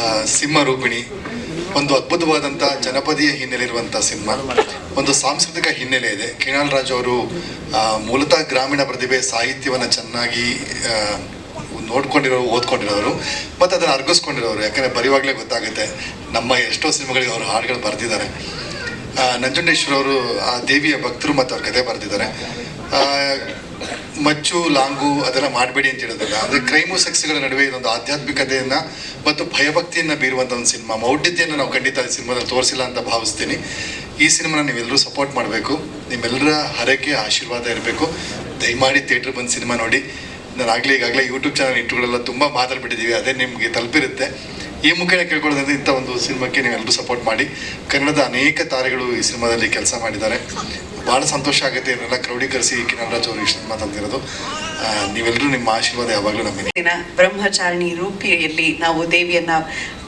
ಆ, ಸಿಂಹ ರೂಪಿಣಿ. ಒಂದು ಅದ್ಭುತವಾದಂಥ ಜನಪದೀಯ ಹಿನ್ನೆಲೆ ಇರುವಂಥ ಸಿನಿಮಾ. ಒಂದು ಸಾಂಸ್ಕೃತಿಕ ಹಿನ್ನೆಲೆ ಇದೆ. ಕಿಣಾಲ್ ರಾಜ್ ಅವರು ಮೂಲತಃ ಗ್ರಾಮೀಣ ಪ್ರತಿಭೆ ಸಾಹಿತ್ಯವನ್ನು ಚೆನ್ನಾಗಿ ನೋಡ್ಕೊಂಡಿರೋರು ಓದ್ಕೊಂಡಿರೋರು ಮತ್ತು ಅದನ್ನು ಅರ್ಗಿಸ್ಕೊಂಡಿರೋರು. ಯಾಕಂದರೆ ಬರೆಯುವಾಗಲೇ ಗೊತ್ತಾಗುತ್ತೆ ನಮ್ಮ ಎಷ್ಟೋ ಸಿನಿಮಾಗಳಿಗೆ ಅವರು ಹಾಡುಗಳು ಬರೆದಿದ್ದಾರೆ. ನಂಜುಂಡೇಶ್ವರ ಅವರು ಆ ದೇವಿಯ ಭಕ್ತರು ಮತ್ತು ಅವ್ರ ಕತೆ ಬರೆದಿದ್ದಾರೆ. ಮಚ್ಚು, ಲಾಂಗು ಅದೆಲ್ಲ ಮಾಡಬೇಡಿ ಅಂತ ಹೇಳೋದಿಲ್ಲ ಅಂದರೆ ಕ್ರೈಮು ಸೆಕ್ಸ್ಗಳ ನಡುವೆ ಇದೊಂದು ಆಧ್ಯಾತ್ಮಿಕತೆಯನ್ನು ಮತ್ತು ಭಯಭಕ್ತಿಯನ್ನು ಬೀರುವಂಥ ಒಂದು ಸಿನಿಮಾ. ಮೌಢ್ಯತೆಯನ್ನು ನಾವು ಖಂಡಿತ ಈ ಸಿನಿಮಾದಲ್ಲಿ ತೋರಿಸಿಲ್ಲ ಅಂತ ಭಾವಿಸ್ತೀನಿ. ಈ ಸಿನಿಮಾನ ನೀವೆಲ್ಲರೂ ಸಪೋರ್ಟ್ ಮಾಡಬೇಕು. ನಿಮ್ಮೆಲ್ಲರ ಹರಕೆ, ಆಶೀರ್ವಾದ ಇರಬೇಕು. ದಯಮಾಡಿ ಥಿಯೇಟ್ರ್ ಬಂದು ಸಿನಿಮಾ ನೋಡಿ. ನಾನು ಆಗಲೇ ಈಗಾಗಲೇ ಯೂಟ್ಯೂಬ್ ಚಾನಲ್ ಇಟ್ಟುಗಳೆಲ್ಲ ತುಂಬ ಮಾತಾಡ್ಬಿಟ್ಟಿದ್ದೀವಿ ಅದೇ ನಿಮಗೆ ತಲುಪಿರುತ್ತೆ. ಈ ಮುಖೇನ ಕೇಳ್ಕೊಳ್ಳೋದಂದ್ರೆ ಇಂಥ ಒಂದು ಸಿನಿಮಾಕ್ಕೆ ನೀವೆಲ್ಲರೂ ಸಪೋರ್ಟ್ ಮಾಡಿ. ಕನ್ನಡದ ಅನೇಕ ತಾರೆಗಳು ಈ ಸಿನಿಮಾದಲ್ಲಿ ಕೆಲಸ ಮಾಡಿದ್ದಾರೆ. ಭಾಳ ಸಂತೋಷ ಆಗುತ್ತೆ ಇವರೆಲ್ಲ ಕ್ರೌಡೀಕರಿಸಿ ಕಿರಣ್ ರಾಜ್ ಅವರು ಇಷ್ಟು ಮಾತಾಡ್ತಿರೋದು. ನೀವೆಲ್ಲರೂ ನಿಮ್ಮ ಆಶೀರ್ವಾದ ಯಾವಾಗಲೂ ನಮಗೆ ದಿನ ಬ್ರಹ್ಮಚಾರಿಣಿ ರೂಪಿಯಲ್ಲಿ ನಾವು ದೇವಿಯನ್ನ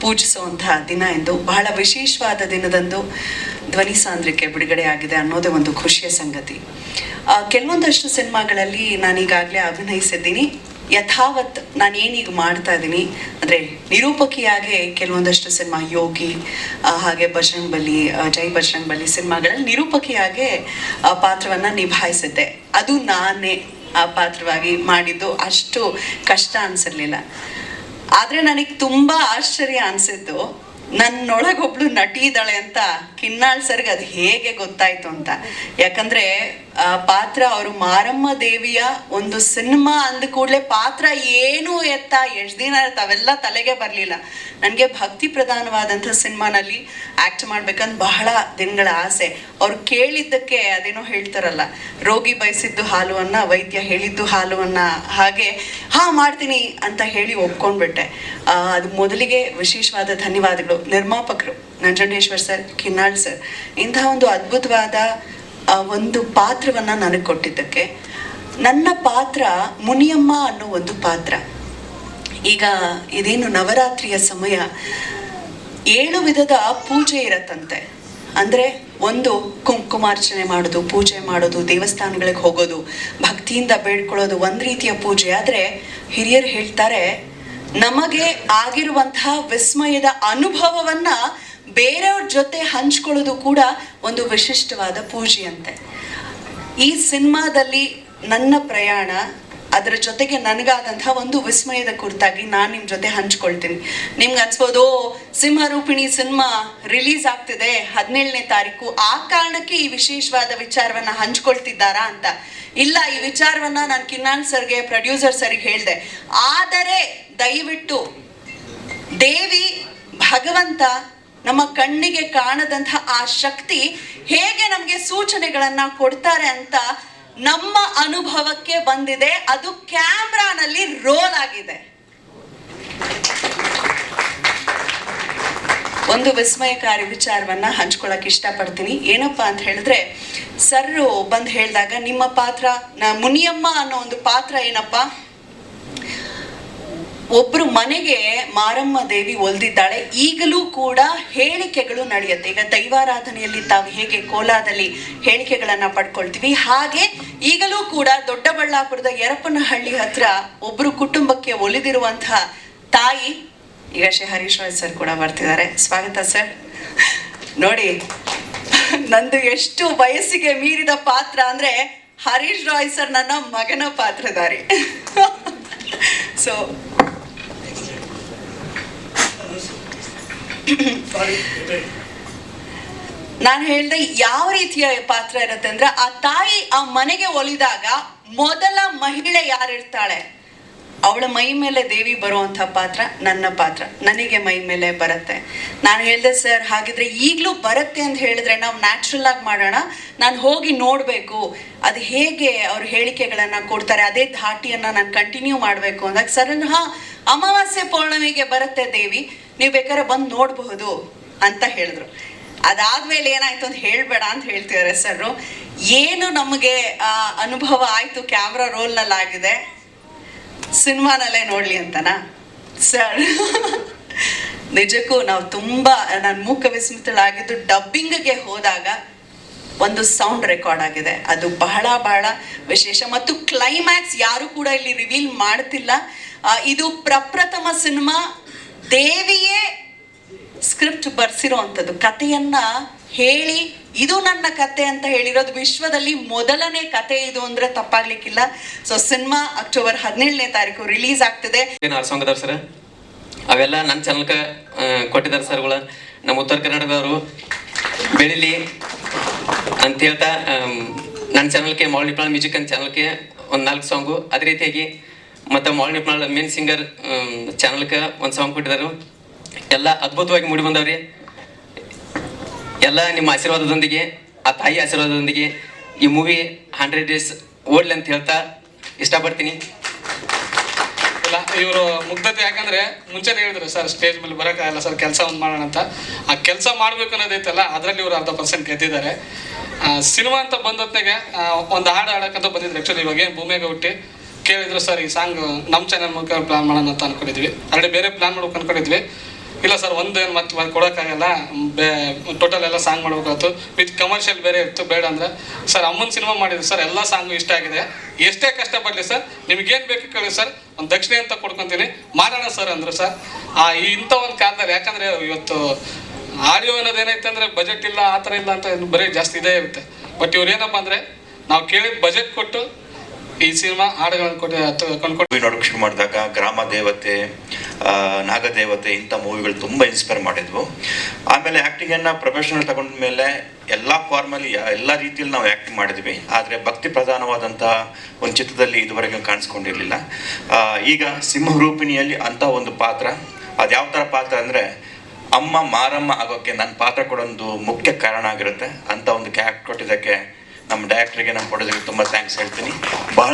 ಪೂಜಿಸುವಂತಹ ದಿನ ಎಂದು ಬಹಳ ವಿಶೇಷವಾದ ದಿನದಂದು ಧ್ವನಿ ಸಾಂದ್ರಿಕೆ ಬಿಡುಗಡೆ ಆಗಿದೆ ಅನ್ನೋದೇ ಒಂದು ಖುಷಿಯ ಸಂಗತಿ. ಕೆಲವೊಂದಷ್ಟು ಸಿನಿಮಾಗಳಲ್ಲಿ ನಾನೀಗಾಗಲೇ ಅಭಿನಯಿಸಿದ್ದೀನಿ. ಯಥಾವತ್ ನಾನು ಏನೀಗ ಮಾಡ್ತಾ ಇದ್ದೀನಿ, ಅಂದರೆ ನಿರೂಪಕಿಯಾಗೆ ಕೆಲವೊಂದಷ್ಟು ಸಿನಿಮಾ, ಯೋಗಿ ಹಾಗೆ ಬಜರಂಗ್ ಬಲಿ ಜೈ ಬಜರಂಗ್ ಬಲಿ ಸಿನಿಮಾಗಳಲ್ಲಿ ನಿರೂಪಕಿಯಾಗೆ ಪಾತ್ರವನ್ನು ನಿಭಾಯಿಸಿದ್ದೆ. ಅದು ನಾನೇ ಆ ಪಾತ್ರವಾಗಿ ಮಾಡಿದ್ದು, ಅಷ್ಟು ಕಷ್ಟ ಅನ್ಸಿರ್ಲಿಲ್ಲ. ಆದರೆ ನನಗೆ ತುಂಬ ಆಶ್ಚರ್ಯ ಅನಿಸಿದ್ದು, ನನ್ನೊಳಗೊಬ್ಳು ನಟಿ ಇದ್ದಾಳೆ ಅಂತ ಕಿನ್ನಾಳ್ ಸರ್ಗೆ ಅದು ಹೇಗೆ ಗೊತ್ತಾಯ್ತು ಅಂತ. ಯಾಕಂದ್ರೆ ಪಾತ್ರ ಅವರು ಮಾರಮ್ಮ ದೇವಿಯ ಒಂದು ಸಿನಿಮಾ ಅಂದ ಕೂಡಲೇ ಪಾತ್ರ ಏನು ಎತ್ತ? ಎಷ್ಟು ದಿನ ಅವೆಲ್ಲ ತಲೆಗೆ ಬರಲಿಲ್ಲ. ನನಗೆ ಭಕ್ತಿ ಪ್ರಧಾನವಾದಂಥ ಸಿನಿಮಾನಲ್ಲಿ ಆಕ್ಟ್ ಮಾಡ್ಬೇಕಂತ ಬಹಳ ದಿನಗಳ ಆಸೆ. ಅವ್ರು ಕೇಳಿದ್ದಕ್ಕೆ ಅದೇನೋ ಹೇಳ್ತಾರಲ್ಲ, ರೋಗಿ ಬಯಸಿದ್ದು ಹಾಲು ವೈದ್ಯ ಹೇಳಿದ್ದು ಹಾಲು ಹಾಗೆ ಹಾ ಮಾಡ್ತೀನಿ ಅಂತ ಹೇಳಿ ಒಪ್ಕೊಂಡ್ಬಿಟ್ಟೆ. ಅದು ಮೊದಲಿಗೆ ವಿಶೇಷವಾದ ಧನ್ಯವಾದಗಳು. ನಿರ್ಮಾಪಕರು ನಂಜುಂಡೇಶ್ವರ್ ಸರ್, ಕಿನ್ನಾಳ್ ಸರ್, ಇಂತಹ ಒಂದು ಅದ್ಭುತವಾದ ಒಂದು ಪಾತ್ರವನ್ನ ನನಗೆ ಕೊಟ್ಟಿದ್ದಕ್ಕೆ. ನನ್ನ ಪಾತ್ರ ಮುನಿಯಮ್ಮ ಅನ್ನೋ ಒಂದು ಪಾತ್ರ. ಈಗ ಇದೇನು ನವರಾತ್ರಿಯ ಸಮಯ. ಏಳು ವಿಧದ ಪೂಜೆ ಇರತ್ತಂತೆ. ಅಂದ್ರೆ ಒಂದು ಕುಂಕುಮಾರ್ಚನೆ ಮಾಡೋದು, ಪೂಜೆ ಮಾಡೋದು, ದೇವಸ್ಥಾನಗಳಿಗೆ ಹೋಗೋದು, ಭಕ್ತಿಯಿಂದ ಬೇಡ್ಕೊಳ್ಳೋದು ಒಂದ್ ರೀತಿಯ ಪೂಜೆ. ಆದ್ರೆ ಹಿರಿಯರು ಹೇಳ್ತಾರೆ, ನಮಗೆ ಆಗಿರುವಂತಹ ವಿಸ್ಮಯದ ಅನುಭವವನ್ನ ಬೇರೆಯವ್ರ ಜೊತೆ ಹಂಚ್ಕೊಳ್ಳೋದು ಕೂಡ ಒಂದು ವಿಶಿಷ್ಟವಾದ ಪೂಜೆಯಂತೆ. ಈ ಸಿನಿಮಾದಲ್ಲಿ ನನ್ನ ಪ್ರಯಾಣ ಅದರ ಜೊತೆಗೆ ನನಗಾದಂತಹ ಒಂದು ವಿಸ್ಮಯದ ಕುರಿತಾಗಿ ನಾನು ನಿಮ್ಮ ಜೊತೆ ಹಂಚ್ಕೊಳ್ತೀನಿ. ನಿಮ್ಗೆ ಅನ್ಸ್ಬೋದು "ಓ, ಸಿಂಹರೂಪಿಣಿ ಸಿನಿಮಾ ರಿಲೀಸ್ ಆಗ್ತಿದೆ ಹದಿನೇಳನೇ ತಾರೀಕು ಆ ಕಾರಣಕ್ಕೆ ಈ ವಿಶೇಷವಾದ ವಿಚಾರವನ್ನ ಹಂಚ್ಕೊಳ್ತಿದ್ದಾರಾ ಅಂತ. ಇಲ್ಲ ಈ ವಿಚಾರವನ್ನ ನಾನು ಕಿನ್ನಾನ್ ಸರ್ಗೆ ಪ್ರೊಡ್ಯೂಸರ್ ಸರ್ಗೆ ಹೇಳಿದೆ. ಆದರೆ ದಯವಿಟ್ಟು ದೇವಿ ಭಗವಂತ ನಮ್ಮ ಕಣ್ಣಿಗೆ ಕಾಣದಂತಹ ಆ ಶಕ್ತಿ ಹೇಗೆ ನಮಗೆ ಸೂಚನೆಗಳನ್ನ ಕೊಡ್ತಾರೆ ಅಂತ ನಮ್ಮ ಅನುಭವಕ್ಕೆ ಬಂದಿದೆ. ಅದು ಕ್ಯಾಮ್ರಾನಲ್ಲಿ ರೋಲ್ ಆಗಿದೆ. ಒಂದು ವಿಸ್ಮಯಕಾರಿ ವಿಚಾರವನ್ನ ಹಂಚ್ಕೊಳಕ್ ಇಷ್ಟಪಡ್ತೀನಿ. ಏನಪ್ಪಾ ಅಂತ ಹೇಳಿದ್ರೆ ಸರ್ ಬಂದು ಹೇಳಿದಾಗ, ನಿಮ್ಮ ಪಾತ್ರ ಮುನಿಯಮ್ಮ ಅನ್ನೋ ಒಂದು ಪಾತ್ರ ಏನಪ್ಪಾ? ಒಬ್ರು ಮನೆಗೆ ಮಾರಮ್ಮ ದೇವಿ ಒಲ್ದಿದ್ದಾಳೆ, ಈಗಲೂ ಕೂಡ ಹೇಳಿಕೆಗಳು ನಡೆಯುತ್ತೆ. ಈಗ ದೈವಾರಾಧನೆಯಲ್ಲಿ ತಾವು ಹೇಗೆ ಕೋಲಾದಲ್ಲಿ ಹೇಳಿಕೆಗಳನ್ನ ಪಡ್ಕೊಳ್ತೀವಿ, ಹಾಗೆ ಈಗಲೂ ಕೂಡ ದೊಡ್ಡಬಳ್ಳಾಪುರದ ಯರಪನಹಳ್ಳಿ ಹತ್ರ ಒಬ್ರು ಕುಟುಂಬಕ್ಕೆ ಒಲಿದಿರುವಂತಹ ತಾಯಿ, ಈಗ ಶ್ರೀ ಹರೀಶ್ ರಾಯ್ ಸರ್ ಕೂಡ ಬರ್ತಿದ್ದಾರೆ. ಸ್ವಾಗತ ಸರ್. ನೋಡಿ, ನಂದು ಎಷ್ಟು ವಯಸ್ಸಿಗೆ ಮೀರಿದ ಪಾತ್ರ ಅಂದ್ರೆ ಹರೀಶ್ ರಾಯ್ ಸರ್ ನನ್ನ ಮಗನ ಪಾತ್ರಧಾರಿ. ಸೊ ನಾನು ಹೇಳ್ದೆ ಯಾವ ರೀತಿಯ ಪಾತ್ರ ಇರುತ್ತೆ ಅಂದ್ರೆ ಆ ತಾಯಿ ಆ ಮನೆಗೆ ಒಲಿದಾಗ ಮೊದಲ ಮಹಿಳೆ ಯಾರಿರ್ತಾಳೆ? ಅವಳ ಮೈ ಮೇಲೆ ದೇವಿ ಬರುವಂಥ ಪಾತ್ರ ನನ್ನ ಪಾತ್ರ. ನನಗೆ ಮೈ ಮೇಲೆ ಬರುತ್ತೆ. ನಾನು ಹೇಳಿದೆ, ಸರ್, ಹಾಗಿದ್ರೆ ಈಗಲೂ ಬರುತ್ತೆ ಅಂತ ಹೇಳಿದ್ರೆ ನಾವು ನ್ಯಾಚುರಲ್ ಆಗಿ ಮಾಡೋಣ. ನಾನು ಹೋಗಿ ನೋಡಬೇಕು. ಅದು ಹೇಗೆ ಅವ್ರ ಹೇಳಿಕೆಗಳನ್ನು ಕೊಡ್ತಾರೆ, ಅದೇ ಧಾಟಿಯನ್ನು ನಾನು ಕಂಟಿನ್ಯೂ ಮಾಡಬೇಕು. ಅಂದಾಗ, ಸರ್ ಹಾ, ಅಮಾವಾಸ್ಯೆ ಪೌರ್ಣಮಿಗೆ ಬರುತ್ತೆ ದೇವಿ. ನೀವು ಬೇಕಾದ್ರೆ ಬಂದು ನೋಡಬಹುದು. ಅಂತ ಹೇಳಿದ್ರು. ಅದಾದ್ಮೇಲೆ ಏನಾಯ್ತು ಅಂತ ಹೇಳ್ಬೇಡ ಅಂತ ಹೇಳ್ತಿದ್ದಾರೆ ಸರ್ ಏನು ನಮಗೆ ಅನುಭವ ಆಯ್ತು, ಕ್ಯಾಮ್ರಾ ರೋಲ್ನಲ್ಲಿ ಆಗಿದೆ ಸಿನಿಮಾನಲ್ಲೇ ನೋಡ್ಲಿ ಅಂತನಾ? ಸರ್, ನಿಜಕ್ಕೂ ನಾವು ತುಂಬಾ, ನಾನು ಮೂಕ ವಿಸ್ಮಿತಳಾಗಿದ್ದು ಡಬ್ಬಿಂಗ್ಗೆ ಹೋದಾಗ ಒಂದು ಸೌಂಡ್ ರೆಕಾರ್ಡ್ ಆಗಿದೆ. ಅದು ಬಹಳ ಬಹಳ ವಿಶೇಷ ಮತ್ತು ಕ್ಲೈಮ್ಯಾಕ್ಸ್ ಯಾರು ಕೂಡ ಇಲ್ಲಿ ರಿವೀಲ್ ಮಾಡ್ತಿಲ್ಲ. ಇದು ಪ್ರಪ್ರಥಮ ಸಿನಿಮಾ ದೇವಿಯೇ ಸ್ಕ್ರಿಪ್ಟ್ ಬರ್ಸಿರೋ ಅಂಥದ್ದು. ಕಥೆಯನ್ನ ಹೇಳಿ, ಇದು ನನ್ನ ಕತೆ ಅಂತ ಹೇಳಿರೋದು ವಿಶ್ವದಲ್ಲಿ ಮೊದಲನೇ ಕತೆ ಇದು ಅಂದ್ರೆ ತಪ್ಪಾಗ್ಲಿಕ್ಕಿಲ್ಲ. ಸೊ ಸಿನಿಮಾ ಅಕ್ಟೋಬರ್ ಹದಿನೇಳನೇ ತಾರೀಕು ರಿಲೀಸ್ ಆಗ್ತಿದೆ. ಅದಾವ ಸರ್ ಅವೆಲ್ಲ ನನ್ನ ಚಾನಲ್ಗೆ ಕೊಟ್ಟಿದ್ದಾರೆ ಸರ್ಗಳು ನಮ್ಮ ಉತ್ತರ ಕರ್ನಾಟಕದವರು ಬೆಳಿಲಿ ಅಂತ ಹೇಳ್ತಾ ನನ್ನ ಚಾನಲ್ಗೆ ಮಾಲ್ ನಿಪ್ನಾಳ್ ಮ್ಯೂಸಿಕ್ ಅಂತ ಚಾನಲ್ಗೆ ಒಂದು ನಾಲ್ಕು ಸಾಂಗು ಅದೇ ರೀತಿಯಾಗಿ ಮತ್ತು ಮಾಲ್ ನಿಪ್ನಾಳ್ ಮೇನ್ ಸಿಂಗರ್ ಚಾನಲ್ಗೆ ಒಂದು ಸಾಂಗ್ ಕೊಟ್ಟಿದ್ದಾರೆ. ಎಲ್ಲ ಅದ್ಭುತವಾಗಿ ಮೂಡಿ ಬಂದವ್ರಿ. ಎಲ್ಲ ನಿಮ್ಮ ಆಶೀರ್ವಾದದೊಂದಿಗೆ, ಆ ತಾಯಿ ಆಶೀರ್ವಾದದೊಂದಿಗೆ ಈ ಮೂವಿ ಹಂಡ್ರೆಡ್ ಡೇಸ್ ಓಡ್ಲಿ ಅಂತ ಹೇಳ್ತಾ ಇಷ್ಟಪಡ್ತೀನಿ. ಇಲ್ಲ ಇವರು ಮುಗ್ಧತೆ ಯಾಕಂದ್ರೆ ಮುಂಚೆನೇ ಹೇಳಿದ್ರು, ಸರ್ ಸ್ಟೇಜ್ ಮೇಲೆ ಬರೋಕ್ಕಾಗಲ್ಲ, ಸರ್, ಕೆಲಸ ಒಂದು ಮಾಡೋಣ ಅಂತ. ಆ ಕೆಲಸ ಮಾಡ್ಬೇಕು ಅನ್ನೋದೈತಲ್ಲ, ಅದರಲ್ಲಿ ಇವರು ಅರ್ಧ ಪರ್ಸೆಂಟ್ ಗೆದ್ದಿದ್ದಾರೆ. ಸಿನಿಮಾ ಅಂತ ಬಂದೊತ್ನಾಗೆ ಒಂದು ಹಾಡು ಹಾಡಕ್ಕಂತ ಬಂದಿದ್ರು ಆ್ಯಕ್ಚುಲಿ ಇವಾಗ ಏನು ಭೂಮಿಗೆ ಹುಟ್ಟಿ ಕೇಳಿದ್ರು, ಸರ್, ಈ ಸಾಂಗ್ ನಮ್ಮ ಚಾನಲ್ ಮೂಲಕ ಪ್ಲಾನ್ ಮಾಡೋಣ ಅಂತ ಅನ್ಕೊಂಡಿದ್ವಿ. ಆಲ್ರೆಡಿ ಬೇರೆ ಪ್ಲಾನ್ ಮಾಡ್ಬೇಕು ಅನ್ಕೊಂಡಿದ್ವಿ. ಇಲ್ಲ ಸರ್, ಒಂದೇನು ಮತ್ತೆ ಕೊಡೋಕ್ಕಾಗಲ್ಲ. ಬೇ ಟೋಟಲ್ ಎಲ್ಲ ಸಾಂಗ್ ಮಾಡ್ಬೇಕಾಯ್ತು. ವಿತ್ ಕಮರ್ಷಿಯಲ್ ಬೇರೆ ಇತ್ತು, ಬೇಡ ಅಂದ್ರೆ. ಸರ್, ಅಮ್ಮನ ಸಿನಿಮಾ ಮಾಡಿದ್ರು ಸರ್, ಎಲ್ಲ ಸಾಂಗು ಇಷ್ಟ ಆಗಿದೆ. ಎಷ್ಟೇ ಕಷ್ಟಪಡಲಿ ಸರ್, ನಿಮ್ಗೇನು ಬೇಕು ಕೇಳಿ ಸರ್. ಒಂದು ದಕ್ಷಿಣೆ ಅಂತ ಕೊಡ್ಕೊತೀನಿ. ಮಾಡೋಣ ಸರ್ ಅಂದ್ರು ಸರ್. ಆ ಇಂಥ ಒಂದು ಕಾಲದಲ್ಲಿ, ಯಾಕಂದ್ರೆ ಇವತ್ತು ಆಡಿಯೋ ಅನ್ನೋದು ಏನೈತೆ ಅಂದರೆ ಬಜೆಟ್ ಇಲ್ಲ, ಆ ಥರ ಇಲ್ಲ ಅಂತ ಬರೀ ಜಾಸ್ತಿ ಇದೇ ಇರುತ್ತೆ. ಬಟ್ ಇವ್ರು ಏನಪ್ಪ ಅಂದ್ರೆ, ನಾವು ಕೇಳಿದ ಬಜೆಟ್ ಕೊಟ್ಟು ಈ ಸಿನಿಮಾ ಹಾಡುಗಳನ್ನು ಕೊಟ್ಟು ಕೊಂಡ್ಕೊಂಡು ನೋಡೋಕೆ ಶುರು ಮಾಡಿದಾಗ ಗ್ರಾಮ ದೇವತೆ ನಾಗದೇವತೆ ಇಂಥ ಮೂವಿಗಳು ತುಂಬ ಇನ್ಸ್ಪೈರ್ ಮಾಡಿದ್ವು. ಆಮೇಲೆ ಆ್ಯಕ್ಟಿಂಗನ್ನು ಪ್ರೊಫೆಷನಲ್ ತಗೊಂಡ ಮೇಲೆ ಎಲ್ಲ ಫಾರ್ಮಲ್ಲಿ ಎಲ್ಲ ರೀತಿಯಲ್ಲಿ ನಾವು ಆ್ಯಕ್ಟ್ ಮಾಡಿದ್ವಿ. ಆದರೆ ಭಕ್ತಿ ಪ್ರಧಾನವಾದಂಥ ಒಂದು ಚಿತ್ರದಲ್ಲಿ ಇದುವರೆಗೆ ಕಾಣಿಸ್ಕೊಂಡಿರಲಿಲ್ಲ. ಈಗ ಸಿಂಹರೂಪಿಣಿಯಲ್ಲಿ ಅಂಥ ಒಂದು ಪಾತ್ರ. ಅದು ಯಾವ ಥರ ಪಾತ್ರ ಅಂದರೆ ಅಮ್ಮ ಮಾರಮ್ಮ ಆಗೋಕ್ಕೆ ನನ್ನ ಪಾತ್ರ ಕೊಡೊಂದು ಮುಖ್ಯ ಕಾರಣ ಆಗಿರುತ್ತೆ. ಅಂಥ ಒಂದು ಕ್ಯಾಕ್ಟ್ ಕೊಟ್ಟಿದ್ದಕ್ಕೆ ನಮ್ಮ ಡೈರೆಕ್ಟ್ರಿಗೆ ನಮ್ಮ ಕೊಡೋದಕ್ಕೆ ತುಂಬ ಥ್ಯಾಂಕ್ಸ್ ಹೇಳ್ತೀನಿ. ಬಹಳ